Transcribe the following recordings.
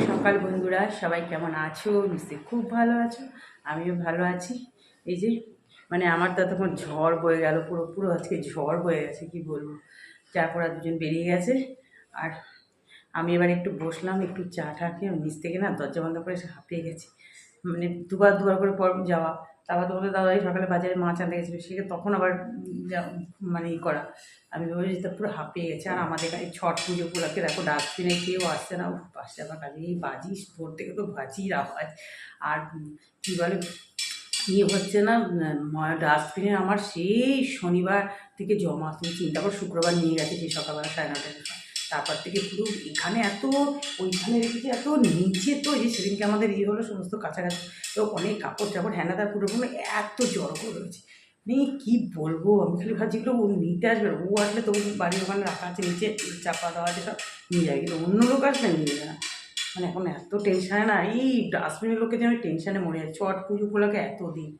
সকাল বন্ধুরা, সবাই কেমন আছো? নিশ্চয়ই খুব ভালো আছো, আমিও ভালো আছি। এই যে মানে আমার তো তখন ঝড় বয়ে গেল, পুরো পুরো আজকে ঝড় বয়ে গেছে, কি বলব? আর দুজন বেরিয়ে গেছে, আর আমি এবার একটু বসলাম, একটু চা টা খেয়ে নিচ থেকে না দরজা বন্ধ করে হাঁপিয়ে গেছি। মানে দুবার দুবার করে পর যাওয়া। তারপর তোমাদের দাদাই সকালে বাজারে মাছ আনতে গেছিল, সে তখন আবার মানে ই করা। আমি ভেবেছি পুরো হাঁপিয়ে গেছে। আর আমাদের এখানে ছট পুজো উপলক্ষে দেখো ডাস্টবিনে কেউ আসছে না। আসছে আবার কাজে এই বাজি ভোর থেকে তো বাজির আওয়াজ। আর কী বলে ইয়ে হচ্ছে না ডাস্টবিনে আমার সেই শনিবার থেকে জমা। তুমি চিন্তা করো, শুক্রবার নিয়ে গেছে সেই সকালবেলা সাড়ে নটার সময় তারপর থেকে পুরো এখানে এত, ওইখানে রেখেছি এত, নিচে তো যে সেদিনকে আমাদের ইয়ে হলো সমস্ত কাছাকাছি, তো অনেক কাপড় টাপড় হ্যানাদার পুরো পুরো এত জড়ো করে রয়েছে। মানে কী বলব, আমি খালি ভাবছি ও নিতে আসবে, ও আসলে তো বাড়ির ওখানে রাখা আছে, নিচে চাপা দেওয়া আছে, সব নিয়ে যাবে কিন্তু অন্য লোক আসলে নিয়ে যাবে না। মানে এখন এত টেনশানে না, এই ডাস্টবিনের লোকে যে আমি টেনশানে মরে যাচ্ছি, ছট পুজো উপলক্ষে এত দিন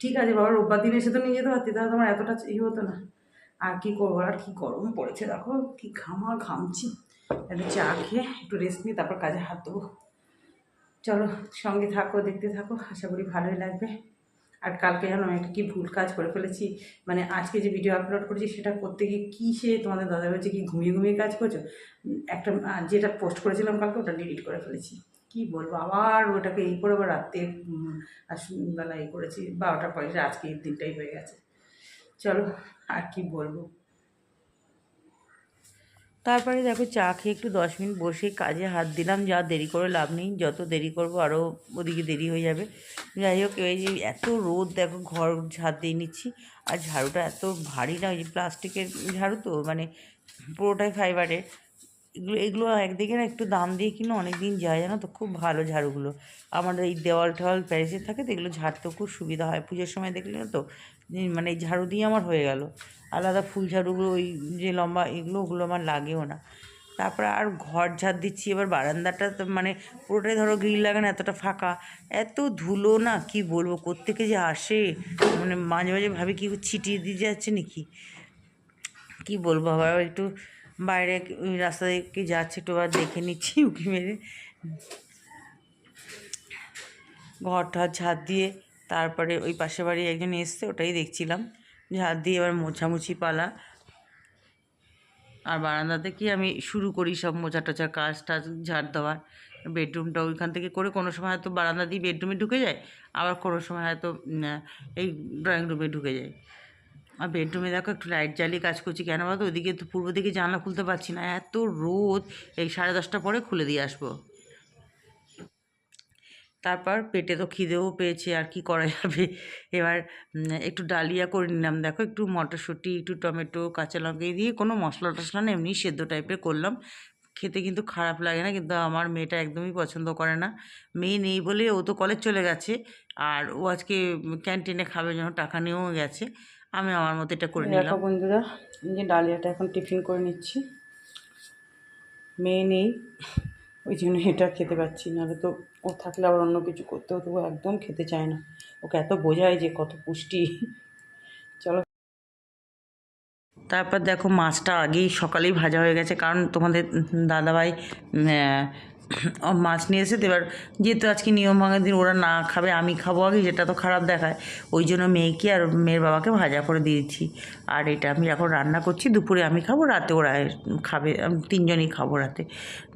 ঠিক আছে বাবা, রোববার দিন এসে তো নিয়ে যেতে পারতি, তাহলে তোমার এতটা ই হতো না। আর কি করব, আর কি গরম পড়েছে দেখো, কি ঘামা ঘামছি। একটু চা খেয়ে, একটু রেস্ট নিয়ে তারপর কাজে হাত দেবো। চলো, সঙ্গে থাকো, দেখতে থাকো, আশা করি ভালোই লাগবে। আর কালকে জানো একটা কি ভুল কাজ করে ফেলেছি মানে আজকে যে ভিডিও আপলোড করেছি সেটা করতে গিয়ে কী সে তোমাদের দাদা বলছে, কি ঘুমিয়ে ঘুমিয়ে কাজ করছ? একটা যেটা পোস্ট করেছিলাম কালকে ওটা ডিলিট করে ফেলেছি। কি বলব, আবার ওটাকে এই করে আবার রাত্রে বেলা এই করেছি, বারোটার পরে, আজকে এই দিনটাই হয়ে গেছে। চলো, আর কি বলব? তারপরে দেখো, চা খেয়ে একটু দশ মিনিট বসে কাজে হাত দিলাম, যা দেরি করে লাভ নেই, যত দেরি করব আরও ওদিকে দেরি হয়ে যাবে। যাই হোক, এই যে এত রোদ, দেখো ঘর ঝাড় দিয়ে নিচ্ছি, আর ঝাড়ুটা এত ভারী না, ওই যে প্লাস্টিকের ঝাড়ু তো মানে পুরোটাই ফাইবারের এগুলো এগুলো একদিকে না একটু দাম দিয়ে কিনে অনেক দিন যায়, জানো তো? খুব ভালো ঝাড়ুগুলো। আমাদের এই দেওয়াল টেওয়াল প্যারিসে থাকে তো, এগুলো ঝাড়তেও খুব সুবিধা হয়। পুজোর সময় দেখলে না তো মানে ঝাড়ু দিয়ে আমার হয়ে গেল। আলাদা ফুল ঝাড়ুগুলো, ওই যে লম্বা এগুলো, ওগুলো আমার লাগেও না। তারপরে আর ঘর ঝাড় দিচ্ছি, এবার বারান্দাটা তো মানে পুরোটাই ধরো গ্রিল লাগানো, এতটা ফাঁকা। এত ধুলো না, কি বলব? কোত্থেকে যে আসে? মানে মাঝে মাঝে ভাবি কি ছিটিয়ে দিয়ে যাচ্ছে নাকি? কি বলব? আবার একটু বাইরে রাস্তা থেকে যাচ্ছে একটু আবার দেখে নিচ্ছি উঁকি মেরে। ঘরটা ঝাঁট দিয়ে তারপরে ওই পাশে বাড়ি একজন এসছে, ওটাই দেখছিলাম। ঝাঁট দিয়ে এবার মোছামুছি পালা। আর বারান্দাতে কি আমি শুরু করি সব মোছা টোচা কাজ টাজ ঝাড় দেওয়ার। বেডরুমটা ওইখান থেকে করে কোনো সময় হয়তো বারান্দা দিয়ে বেডরুমে ঢুকে যায়, আবার কোনো সময় হয়তো এই ড্রয়িং রুমে ঢুকে যায়। আর বেডরুমে দেখো একটু লাইট জ্বালিয়ে কাজ করছি। কেন বলতো ওদিকে তো পূর্ব দিকে জানলা খুলতে পারছি না। এত রোদ। এই সাড়ে দশটা পরে খুলে দিয়ে আসব। তারপর পেটে তো খিদেও পেয়েছে, আর কি করা যাবে? এবার একটু ডালিয়া করে নিলাম। দেখো একটু মটরশুঁটি, একটু টমেটো, কাঁচা লঙ্কা দিয়ে কোনো মশলা টশলা না, এমনি সেদ্ধ টাইপের করলাম। খেতে কিন্তু খারাপ লাগে না, কিন্তু আমার মেয়েটা একদমই পছন্দ করে না। মেয়ে নেই বলে ও তো কলেজ চলে গেছে। আর ও আজকে ক্যান্টিনে খাবে জন্য টাকা নিয়েও গেছে। আমি আমার মতো এটা করে নিলাম। বন্ধুরা যে ডালিয়াটা এখন টিফিন করে নিচ্ছি। মেয়ে নেই ওই জন্য এটা খেতে পাচ্ছি নাহলে তো ও থাকলে আবার অন্য কিছু করতে হতো ও একদম খেতে চায় না। ওকে এত বোঝায় যে কত পুষ্টি। চলো। তারপর দেখো মাছটা আগেই সকালেই ভাজা হয়ে গেছে কারণ তোমাদের দাদাভাই মাছ নিয়ে এসে এবার যেহেতু আজকে নিয়ম ভাঙার দিন, ওরা না খাবে, আমি খাব আগে, যেটা তো খারাপ দেখায়। ওই জন্য মেয়েকে আর মেয়ের বাবাকে ভাজা করে দিয়েছি আর এটা আমি এখন রান্না করছি, দুপুরে আমি খাব, রাতে ওরা খাবে তিনজনই খাব রাতে।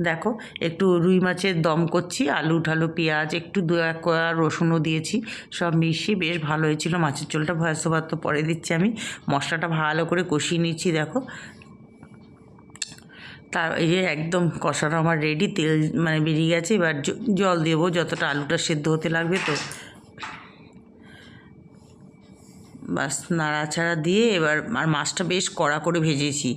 দেখো, একটু রুই মাছের দম করছি, আলু ঠালু পেঁয়াজ, একটু দু, এক রসুনও দিয়েছি, সব মিশিয়ে বেশ ভালো হয়েছিল। মাছের ঝোলটা ভয়েস তো পরে দিচ্ছি আমি। মশলাটা ভালো করে কষিয়ে নিচ্ছি, দেখো। তার এই যে একদম কষানো আমার রেডি তেল মানে বেরিয়ে গেছে। এবার জল দেবো, যতটা আলুটা সেদ্ধ হতে লাগবে তো। বাস নাড়াচাড়া দিয়ে এবার আর মাছটা বেশ কড়া করে ভেজেছি।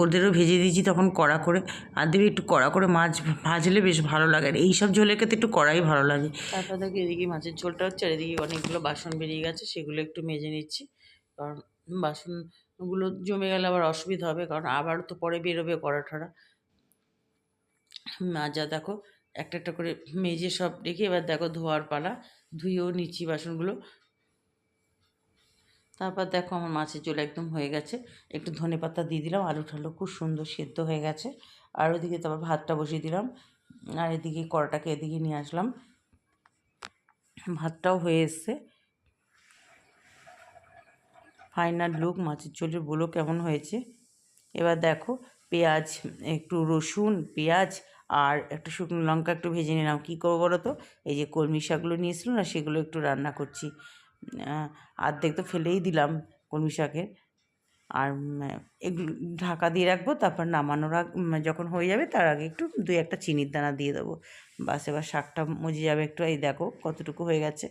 ওদেরও ভেজে দিয়েছি তখন কড়া করে। আর দেবে একটু কড়া করে মাছ ভাজলে বেশ ভালো লাগে। আর এইসব ঝোলের ক্ষেত্রে একটু কড়াই ভালো লাগে। তারপর দেখি এদিকে মাছের ঝোলটা হচ্ছে, আর এদিকে অনেকগুলো বাসন বেরিয়ে গেছে, সেগুলো একটু মেজে নিচ্ছি। কারণ বাসনগুলো জমে গেলে আবার অসুবিধা হবে, কারণ আবার তো পরে বেরোবে কড়া ঠড়া মাজা দেখো, একটা একটা করে মেজে সব রেখে এবার দেখো ধোয়ার পালা ধুয়েও নিচ্ছি বাসনগুলো। তারপর দেখো আমার মাছের ঝোল একদম হয়ে গেছে। একটু ধনে পাতা দিয়ে দিলাম, আলু ঠালু খুব সুন্দর সেদ্ধ হয়ে গেছে। আর ওদিকে তারপর ভাতটা বসিয়ে দিলাম, আর এদিকে কড়াটাকে এদিকে নিয়ে আসলাম। ভাতটাও হয়ে এসছে। ফাইনাল লুক মাছের ঝোলের বলো কেমন হয়েছে? এবার দেখো পেঁয়াজ একটু রসুন পেঁয়াজ আর একটু শুকনো লঙ্কা একটু ভেজে নিলাম। কী করব বলো তো? এই যে কলমি শাকগুলো নিয়েছিল না সেগুলো একটু রান্না করছি। আহ, অর্ধেক তো ফেলেই দিলাম কলমি শাকের। আর এগুলো ঢাকা দিয়ে রাখব তারপর নামানোর আগ যখন হয়ে যাবে তার আগে একটু দুই একটা চিনির দানা দিয়ে দেবো। বাস এবার শাকটা মজে যাবে একটু। এই দেখো কতটুকু হয়ে গেছে।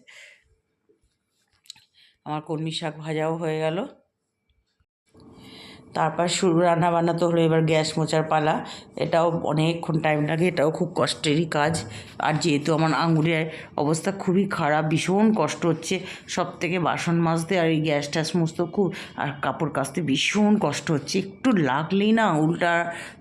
আমার কলমি শাক ভাজাও হয়ে গেল। তারপর শুরু রান্না বান্না তো হলো এবার গ্যাস মোচার পালা। এটাও অনেকক্ষণ টাইম লাগে, এটাও খুব কষ্টেরই কাজ। আর যেহেতু আমার আঙুলের অবস্থা খুবই খারাপ, ভীষণ কষ্ট হচ্ছে সব থেকে বাসন মাজতে আর এই গ্যাস ট্যাস সমস্ত খুব, আর কাপড় কাচতে ভীষণ কষ্ট হচ্ছে। একটু লাগলেই না আঙুলটা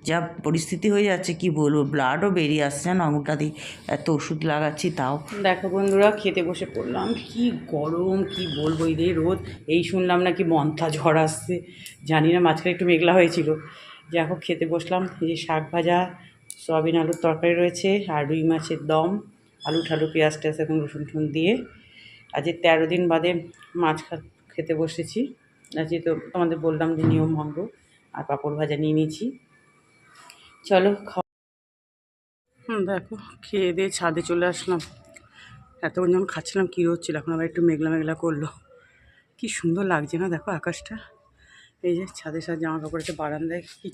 যা পরিস্থিতি হয়ে যাচ্ছে, কি বলব ব্লাডও বেরিয়ে আসছে না আঙুলটা দিয়ে এত ওষুধ লাগাচ্ছি তাও। দেখো বন্ধুরা, খেতে বসে পড়লাম। কি গরম, কি বলব, এই রোদ, এই শুনলাম নাকি মন্থা ঝড় আসছে। জানি না মাঝখানে একটু মেঘলা হয়েছিল। দেখো খেতে বসলাম। এই যে শাক ভাজা, সয়াবিন আলুর তরকারি রয়েছে আর রুই মাছের দম, আলু ঠালু, পেঁয়াজ টেয়াজ এখন রসুন টুন দিয়ে। আজ এই তেরো দিন বাদে মাছ খেতে বসেছি। আজকে তো তোমাদের বললাম যে নিয়ম ভঙ্গ, আর পাঁপড় ভাজা নিয়ে নিয়েছি। চলো খাওয়া দেখো, খেয়ে দিয়ে ছাদে চলে আসলাম। এতক্ষণ যখন খাচ্ছিলাম, কী হচ্ছিল এখন আবার একটু মেঘলা মেঘলা করল। কি সুন্দর লাগছে না, দেখো আকাশটা। এই যে ছাদে সাদ জামা কাপড় একটা বারান্দায় কি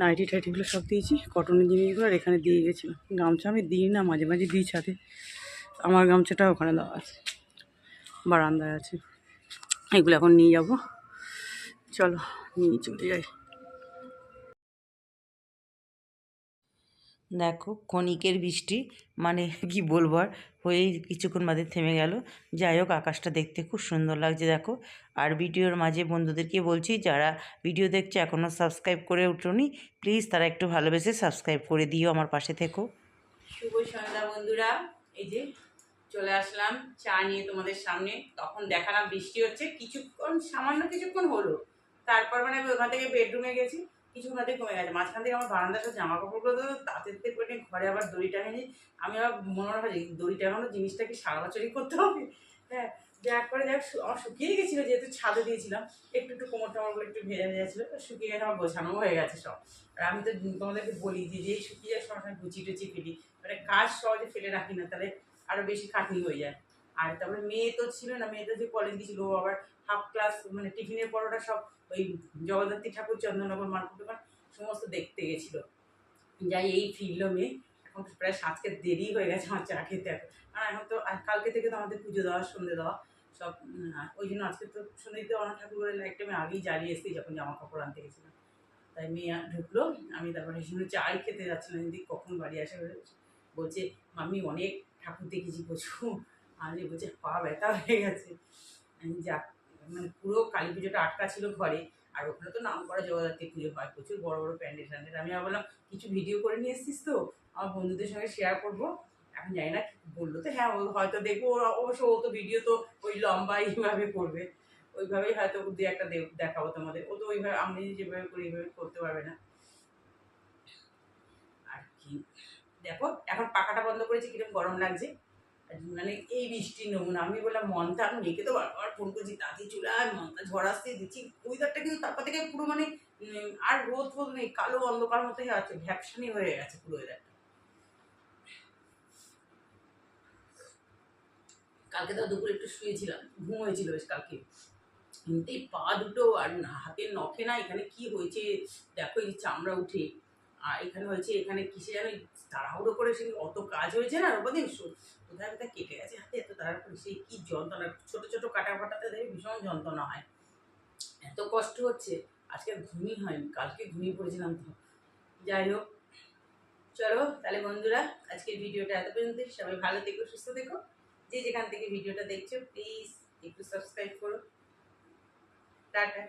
নাইটি টাইটিগুলো সব দিয়েছি কটনের জিনিসগুলো আর এখানে দিয়ে গেছিলাম। গামছা আমি দিই না, মাঝে মাঝে দিই ছাদে। আমার গামছাটা ওখানে দেওয়া আছে, বারান্দায় আছে। এগুলো এখন নিয়ে যাব। চলো, নিয়ে চলে যাই। দেখো ক্ষণিকের বৃষ্টি মানে কি বলব আর? হয়েই কিছুক্ষণ বাদে থেমে গেল। যাই হোক, আকাশটা দেখতে খুব সুন্দর লাগছে, দেখো। আর ভিডিওর মাঝে বন্ধুদেরকে বলছি, যারা ভিডিও দেখছে এখনও সাবস্ক্রাইব করে উঠোনি প্লিজ তারা একটু ভালোবেসে সাবস্ক্রাইব করে দিও আমার পাশে থেকো। শুভ সন্ধ্যা বন্ধুরা। এই যে চলে আসলাম চা নিয়ে তোমাদের সামনে। তখন দেখালাম বৃষ্টি হচ্ছে, কিছুক্ষণ, সামান্য কিছুক্ষণ হলো। তারপর মানে আমি ওখান থেকে বেডরুমে গেছি। কিছুক্ষণ বাদে কমে গেছে। মাঝখান থেকে আমার বারান্দার সব জামা কাপড়গুলো তো তাঁতের করে ঘরে আবার দড়ি টাঙিয়ে আমি আবার মনে ভাবছি দড়ি টাঙানো জিনিসটা কি সারা বছরই করতে হবে। হ্যাঁ যাক করে যাক আমার শুকিয়ে গেছিল যেহেতু ছাদে দিয়েছিলাম। একটু একটু কোমর টোমরগুলো একটু ভেজা ভেজা ছিল শুকিয়ে গেছে, আমার গোছানো হয়ে গেছে সব। আর আমি তো তোমাদেরকে বলি যে যেই শুকিয়ে যায় সবসময় গুচি টুচি ফেলি। মানে কাজ সহজে ফেলে রাখি না, তাহলে আরও বেশি খাটনি হয়ে যায়। আর তারপরে মেয়ে তো ছিল না, মেয়ে তো যে কলেজ ও আবার হাফ ক্লাস মানে টিফিনের পরোটা সব ওই জগদ্ধাত্রী ঠাকুর চন্দননগর মার্কেট দোকান সমস্ত দেখতে গেছিল। যাই এই ফিরলো মেয়ে, এখন প্রায় সাঁজকে দেরি হয়ে গেছে আমার চা খেতে আর এখন তো কালকে থেকে তো আমাদের পুজো দেওয়া, সন্ধে দেওয়া, সব ওই জন্য আজকে তো সন্ধে দিতে অনেক ঠাকুরের লাইটটা আমি আগেই জ্বালিয়ে এসেছি, যখন জামা কাপড় আনতে গেছিলাম। তাই মেয়ে ঢুকলো, আমি তারপরে সেই চাই খেতে যাচ্ছিলাম যদি কখন বাড়ি আসে বলছে মামি অনেক ঠাকুর দেখেছি প্রচুর। আমি বলছে, পা ব্যথা হয়ে গেছে। আমি যা মানে পুরো কালী পুজোটা আটকা ছিল ঘরে, আর ওখানে তো নাম করা জগদ্ধাত্রী পুজো হয়, প্রচুর বড় বড় প্যান্ডেল ট্যান্ডেল আমি আবার বললাম, কিছু ভিডিও করে নিয়ে এসছিস তো? আমার বন্ধুদের সঙ্গে শেয়ার করব। এখন জানি না, বলল তো হ্যাঁ ও হয়তো দেখব, ওরা অবশ্য ও তো ভিডিও তো ওই লম্বা এইভাবে করবে। ওইভাবেই হয়তো দু একটা দেখাবো তোমাদের। ও তো ওইভাবে, আমি যেভাবে করি এইভাবে করতে পারবে না। আর কি। দেখো, এখন পাখাটা বন্ধ করেছি কীরকম গরম লাগছে। আর মানে এই বৃষ্টির নমুনা। আমি বললাম, মনটা আমি মেয়েকে তো বারবার ফোন করছি তাঁতি চুলায় মনটা ঝড় আসতে দিচ্ছি। ওয়েদারটা কিন্তু তারপর থেকে পুরো মানে আর রোদ ফোদ নেই, কালো অন্ধকার মতো হয়ে আছে, ভ্যাপসানি হয়ে গেছে পুরো ওয়েদারটা কালকে তো দুপুরে একটু শুয়েছিলাম, ঘুম হয়েছিল বেশ কালকে। এমনিতেই পা দুটো আর হাতের নখে না, এখানে কি হয়েছে? দেখো এই চামড়া উঠে। আর এখানে হয়েছে, এখানে কিসে এই তাড়াহুড়ো করে সে অত কাজ হয়েছে না ওপর দিন? কোথায় কোথায় কেটে গেছে, হাতে এত তাড়াহুড়ো করে, সেই কি যন্ত্রণা? ছোট ছোটো কাটা ফাটাতে দেখে ভীষণ যন্ত্রণা হয়। এত কষ্ট হচ্ছে, আজকে ঘুমই হয়নি, কালকে ঘুমিয়ে পড়েছিলাম তো। যাই হোক, চলো তাহলে বন্ধুরা, আজকের ভিডিওটা এত পর্যন্ত সবাই ভালো থেকো, সুস্থ থেকো। যে যেখান থেকে ভিডিওটা দেখছ প্লিজ একটু সাবস্ক্রাইব করো। টাটা।